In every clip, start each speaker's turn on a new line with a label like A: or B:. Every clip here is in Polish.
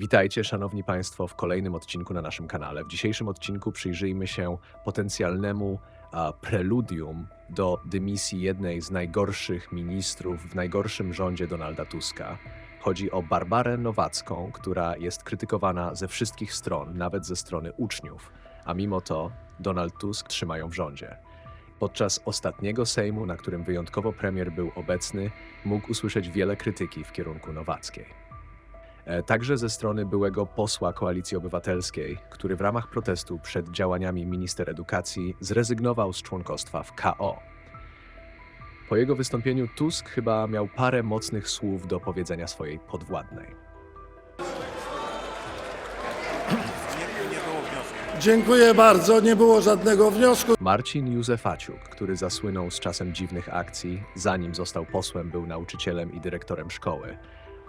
A: Witajcie, szanowni państwo, w kolejnym odcinku na naszym kanale. W dzisiejszym odcinku przyjrzyjmy się potencjalnemu a, preludium do dymisji jednej z najgorszych ministrów w najgorszym rządzie Donalda Tuska. Chodzi o Barbarę Nowacką, która jest krytykowana ze wszystkich stron, nawet ze strony uczniów, a mimo to Donald Tusk trzyma ją w rządzie. Podczas ostatniego Sejmu, na którym wyjątkowo premier był obecny, mógł usłyszeć wiele krytyki w kierunku Nowackiej. E, Także ze strony byłego posła Koalicji Obywatelskiej, który w ramach protestu przed działaniami minister edukacji zrezygnował z członkostwa w KO. Po jego wystąpieniu Tusk chyba miał parę mocnych słów do powiedzenia swojej podwładnej.
B: Dziękuję bardzo. Nie było żadnego wniosku.
A: Marcin Józefaciuk, który zasłynął z czasem dziwnych akcji, zanim został posłem, był nauczycielem i dyrektorem szkoły,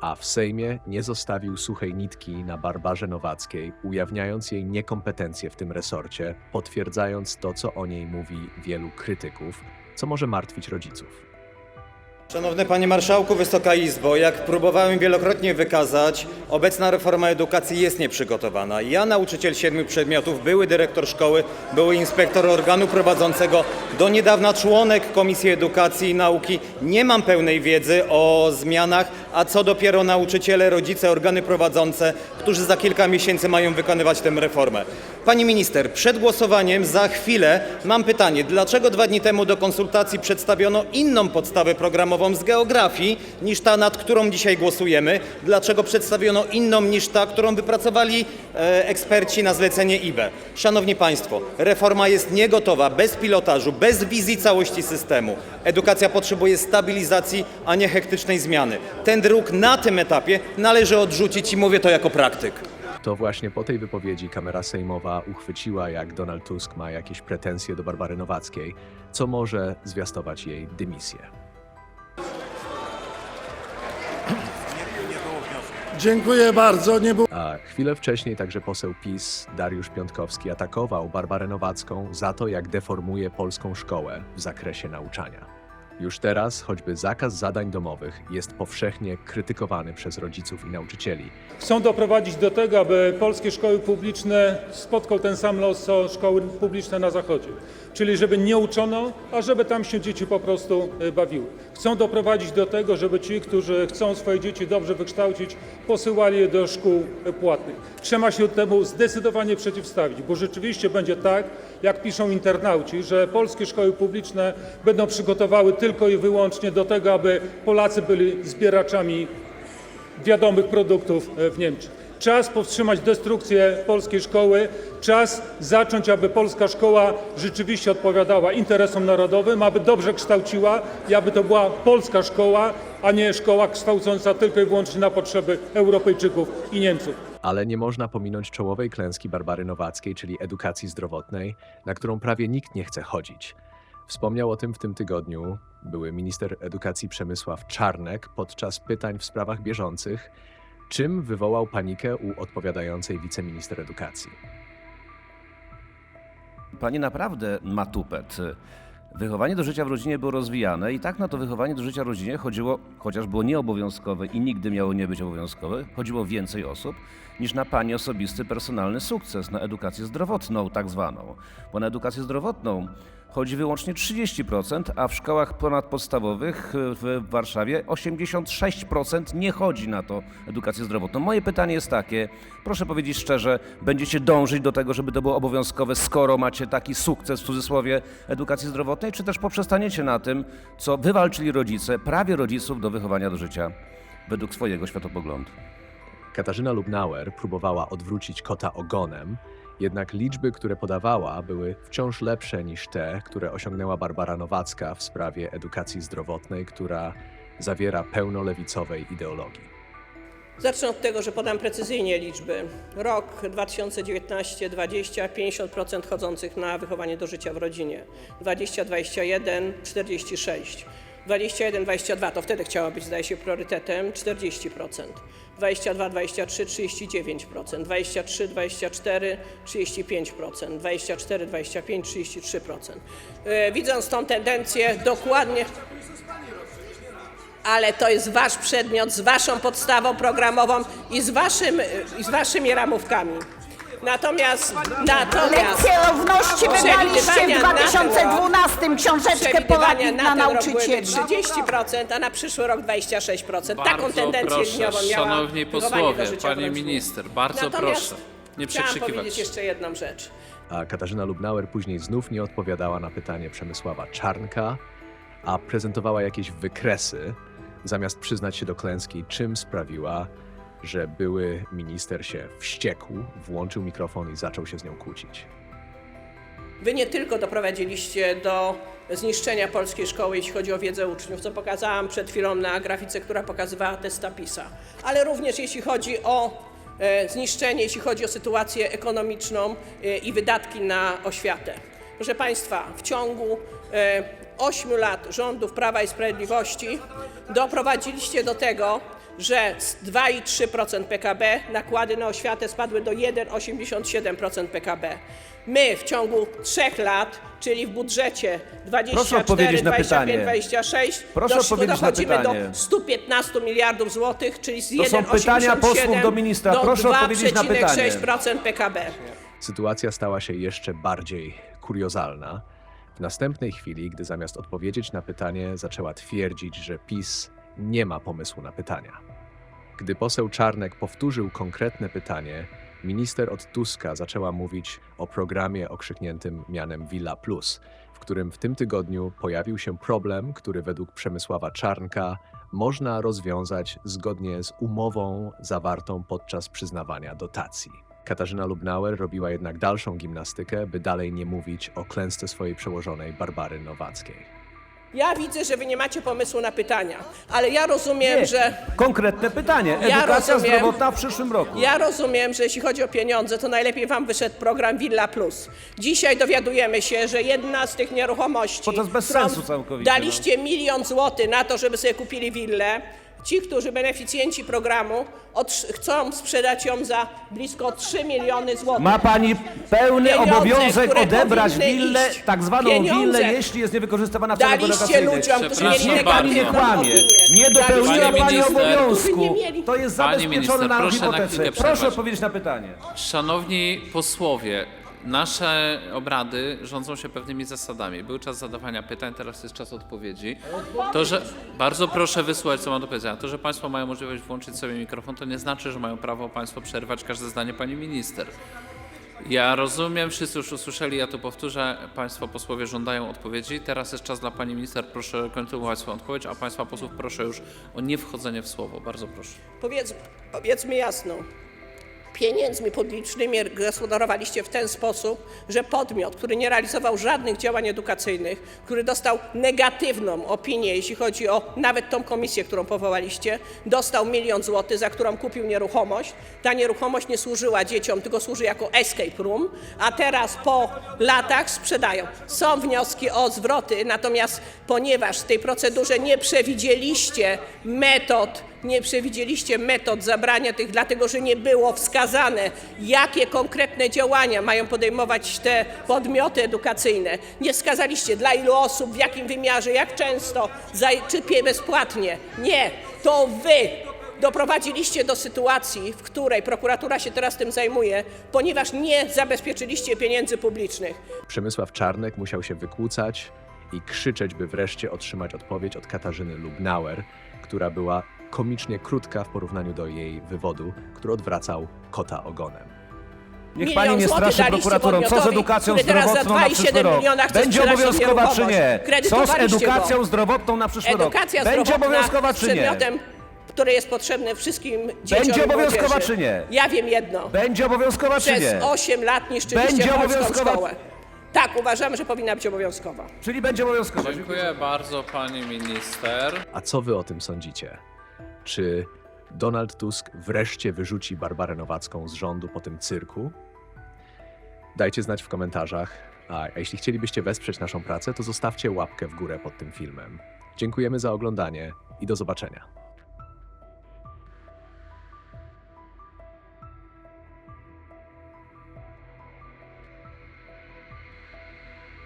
A: a w Sejmie nie zostawił suchej nitki na Barbarze Nowackiej, ujawniając jej niekompetencje w tym resorcie, potwierdzając to, co o niej mówi wielu krytyków, co może martwić rodziców.
C: Szanowny Panie Marszałku, Wysoka Izbo, jak próbowałem wielokrotnie wykazać, obecna reforma edukacji jest nieprzygotowana. Ja, nauczyciel siedmiu przedmiotów, były dyrektor szkoły, były inspektor organu prowadzącego, do niedawna członek Komisji Edukacji i Nauki, nie mam pełnej wiedzy o zmianach, a co dopiero nauczyciele, rodzice, organy prowadzące, którzy za kilka miesięcy mają wykonywać tę reformę. Pani minister, przed głosowaniem za chwilę mam pytanie, dlaczego dwa dni temu do konsultacji przedstawiono inną podstawę programową z geografii niż ta, nad którą dzisiaj głosujemy? Dlaczego przedstawiono inną niż ta, którą wypracowali e, eksperci na zlecenie IBE? Szanowni Państwo, reforma jest niegotowa, bez pilotażu, bez wizji całości systemu. Edukacja potrzebuje stabilizacji, a nie hektycznej zmiany. Ten druk na tym etapie należy odrzucić i mówię to jako praktyk.
A: To właśnie po tej wypowiedzi kamera sejmowa uchwyciła, jak Donald Tusk ma jakieś pretensje do Barbary Nowackiej, co może zwiastować jej dymisję.
B: Dziękuję bardzo. Nie było
A: A chwilę wcześniej także poseł PiS Dariusz Piątkowski atakował Barbarę Nowacką za to, jak deformuje polską szkołę w zakresie nauczania. Już teraz choćby zakaz zadań domowych jest powszechnie krytykowany przez rodziców i nauczycieli.
D: Chcą doprowadzić do tego, aby polskie szkoły publiczne spotkał ten sam los, co szkoły publiczne na Zachodzie. Czyli żeby nie uczono, a żeby tam się dzieci po prostu y, bawiły. Chcą doprowadzić do tego, żeby ci, którzy chcą swoje dzieci dobrze wykształcić, posyłali je do szkół płatnych. Trzeba się temu zdecydowanie przeciwstawić, bo rzeczywiście będzie tak, jak piszą internauci, że polskie szkoły publiczne będą przygotowały tylko i wyłącznie do tego, aby Polacy byli zbieraczami wiadomych produktów e, w Niemczech. Czas powstrzymać destrukcję polskiej szkoły, czas zacząć, aby polska szkoła rzeczywiście odpowiadała interesom narodowym, aby dobrze kształciła i aby to była polska szkoła, a nie szkoła kształcąca tylko i wyłącznie na potrzeby Europejczyków i Niemców.
A: Ale nie można pominąć czołowej klęski Barbary Nowackiej, czyli edukacji zdrowotnej, na którą prawie nikt nie chce chodzić. Wspomniał o tym w tym tygodniu były minister edukacji Przemysław Czarnek podczas pytań w sprawach bieżących, czym wywołał panikę u odpowiadającej wiceminister edukacji.
E: Pani naprawdę ma tupet. Wychowanie do życia w rodzinie było rozwijane i tak na to wychowanie do życia w rodzinie chodziło, chociaż było nieobowiązkowe i nigdy miało nie być obowiązkowe, chodziło więcej osób niż na pani osobisty, personalny sukces, na edukację zdrowotną tak zwaną. Bo na edukację zdrowotną chodzi wyłącznie 30%, a w szkołach ponadpodstawowych w Warszawie 86% nie chodzi na to edukację zdrowotną. Moje pytanie jest takie, proszę powiedzieć szczerze, będziecie dążyć do tego, żeby to było obowiązkowe, skoro macie taki sukces w cudzysłowie edukacji zdrowotnej, czy też poprzestaniecie na tym, co wywalczyli rodzice, prawie rodziców do wychowania do życia według swojego światopoglądu?
A: Katarzyna Lubnauer próbowała odwrócić kota ogonem, jednak liczby, które podawała, były wciąż lepsze niż te, które osiągnęła Barbara Nowacka w sprawie edukacji zdrowotnej, która zawiera pełno lewicowej ideologii.
F: Zacznę od tego, że podam precyzyjnie liczby. Rok 2019-20, 50% chodzących na wychowanie do życia w rodzinie. 2021 46. 21-22 to wtedy chciała być, zdaje się, priorytetem 40%. 22-23 39%, 23-24 35%, 24-25 33%. E, Widząc tą tendencję dokładnie ale to jest wasz przedmiot z waszą podstawą programową i z, waszym, i z waszymi ramówkami. Natomiast, natomiast
G: Lekcje równości wydaliście w
F: Przewidywania na ten
G: 2012, książeczkę
F: przewidywania
G: poradnik
F: na
G: na
F: ten rok były
G: nauczycieli.
F: 30%, a na przyszły rok 26%. Taką
H: Bardzo
F: tendencję
H: proszę,
F: miała
H: szanowni
F: wychowanie
H: posłowie,
F: do życia w
H: pani
F: rodzinie.
H: minister, bardzo
F: Natomiast
H: proszę, nie
F: Chciałam
H: przekrzykiwać
F: powiedzieć jeszcze jedną rzecz.
A: A Katarzyna Lubnauer później znów nie odpowiadała na pytanie Przemysława Czarnka, a prezentowała jakieś wykresy, zamiast przyznać się do klęski, czym sprawiła, że były minister się wściekł, włączył mikrofon i zaczął się z nią kłócić.
F: Wy nie tylko doprowadziliście do zniszczenia polskiej szkoły, jeśli chodzi o wiedzę uczniów, co pokazałam przed chwilą na grafice, która pokazywała testa PISA, ale również jeśli chodzi o e, zniszczenie, jeśli chodzi o sytuację ekonomiczną e, i wydatki na oświatę. Proszę Państwa, w ciągu e, 8 lat rządów Prawa i Sprawiedliwości doprowadziliście do tego, że z 2,3% PKB nakłady na oświatę spadły do 1,87% PKB. My w ciągu trzech lat, czyli w budżecie 24,
E: odpowiedzieć na
F: 25,
E: pytanie.
F: 26,
E: Proszę na
F: dochodzimy
E: pytanie.
F: do 115 miliardów złotych, czyli z
E: To są pytania
F: 1,87
E: posłów do ministra.
F: do
E: Proszę odpowiedzieć na pytanie.
F: 2,6% PKB.
A: Sytuacja stała się jeszcze bardziej kuriozalna. W następnej chwili, gdy zamiast odpowiedzieć na pytanie, zaczęła twierdzić, że PiS nie ma pomysłu na pytania. Gdy poseł Czarnek powtórzył konkretne pytanie, minister od Tuska zaczęła mówić o programie okrzykniętym mianem Villa Plus, w którym w tym tygodniu pojawił się problem, który według Przemysława Czarnka można rozwiązać zgodnie z umową zawartą podczas przyznawania dotacji. Katarzyna Lubnauer robiła jednak dalszą gimnastykę, by dalej nie mówić o klęsce swojej przełożonej Barbary Nowackiej.
F: Ja widzę, że wy nie macie pomysłu na pytania, ale ja rozumiem,
E: Nie,
F: że
E: Konkretne pytanie.
F: Ja
E: Edukacja
F: rozumiem.
E: zdrowotna w przyszłym roku.
F: Ja rozumiem, że jeśli chodzi o pieniądze, to najlepiej wam wyszedł program Villa Plus. Dzisiaj dowiadujemy się, że jedna z tych nieruchomości,
E: Bo to jest bez
F: którą
E: sensu całkowicie, no.
F: daliście milion złotych na to, żeby sobie kupili willę, ci, którzy beneficjenci programu, chcą sprzedać ją za blisko 3 miliony złotych.
E: Ma pani pełny
F: Pieniądze,
E: obowiązek
F: które
E: odebrać
F: powinny
E: willę,
F: iść.
E: tak zwaną
F: Pieniądze.
E: willę, jeśli jest niewykorzystywana w celach
F: Daliście ludziom, którzy
H: Przepraszam
F: mieli
E: Niech pani nie
F: negatywną
E: kłamie.
F: opinię.
E: Nie dopełniła
H: Pani
E: pani
H: minister.
E: obowiązku.
F: Nie
E: To jest
H: Pani
E: zabezpieczone
H: minister,
E: na
H: proszę na
E: hipotece.
H: chwilkę
E: Proszę
H: przerwać.
E: odpowiedzieć na pytanie.
H: Szanowni posłowie, nasze obrady rządzą się pewnymi zasadami. Był czas zadawania pytań, teraz jest czas odpowiedzi. To, że bardzo proszę wysłuchać, co mam do powiedzenia. To, że Państwo mają możliwość włączyć sobie mikrofon, to nie znaczy, że mają prawo Państwo przerwać każde zdanie Pani Minister. Ja rozumiem, wszyscy już usłyszeli, ja to powtórzę. Państwo posłowie żądają odpowiedzi. Teraz jest czas dla Pani Minister, proszę kontynuować swoją odpowiedź, a Państwa posłów proszę już o niewchodzenie w słowo. Bardzo proszę.
F: Powiedz, powiedzmy jasno. Pieniędzmi publicznymi gospodarowaliście w ten sposób, że podmiot, który nie realizował żadnych działań edukacyjnych, który dostał negatywną opinię, jeśli chodzi o nawet tą komisję, którą powołaliście, dostał milion złotych, za którą kupił nieruchomość. Ta nieruchomość nie służyła dzieciom, tylko służy jako escape room, a teraz po latach sprzedają. Są wnioski o zwroty, natomiast ponieważ w tej procedurze nie przewidzieliście metod, nie przewidzieliście metod zabrania tych, dlatego że nie było wskazane, jakie konkretne działania mają podejmować te podmioty edukacyjne. Nie wskazaliście dla ilu osób, w jakim wymiarze, jak często, za, czy bezpłatnie. Nie, to wy doprowadziliście do sytuacji, w której prokuratura się teraz tym zajmuje, ponieważ nie zabezpieczyliście pieniędzy publicznych.
A: Przemysław Czarnek musiał się wykłócać i krzyczeć, by wreszcie otrzymać odpowiedź od Katarzyny Lubnauer, która była komicznie krótka w porównaniu do jej wywodu, który odwracał kota ogonem.
E: Niech
F: Milion
E: pani nie
F: złotych
E: straszy
F: daliście
E: prokuraturą. Co z
F: podmiotowi,
E: edukacją
F: który teraz za
E: zdrowotną na
F: 2,7
E: przyszły rok?
F: miliona chce
E: Będzie
F: sprzedać
E: obowiązkowa czy nie? Co z
F: Kredytowaliście
E: edukacją
F: go.
E: zdrowotną na przyszły rok?
F: Edukacja
E: Będzie
F: zdrowotna
E: obowiązkowa czy nie?
F: przedmiotem, który jest potrzebny wszystkim dzieciom
E: Będzie
F: i
E: obowiązkowa
F: młodzieży.
E: czy nie?
F: Ja wiem jedno.
E: Będzie obowiązkowa czy
F: Przez
E: nie?
F: 8 lat niszczyliście
E: Będzie
F: polską
E: obowiązkowa-
F: szkołę. Tak, uważamy, że powinna być obowiązkowa.
E: Czyli będzie obowiązkowa.
H: Dziękuję bardzo Pani Minister.
A: A co wy o tym sądzicie? Czy Donald Tusk wreszcie wyrzuci Barbarę Nowacką z rządu po tym cyrku? Dajcie znać w komentarzach. A, a jeśli chcielibyście wesprzeć naszą pracę, to zostawcie łapkę w górę pod tym filmem. Dziękujemy za oglądanie i do zobaczenia.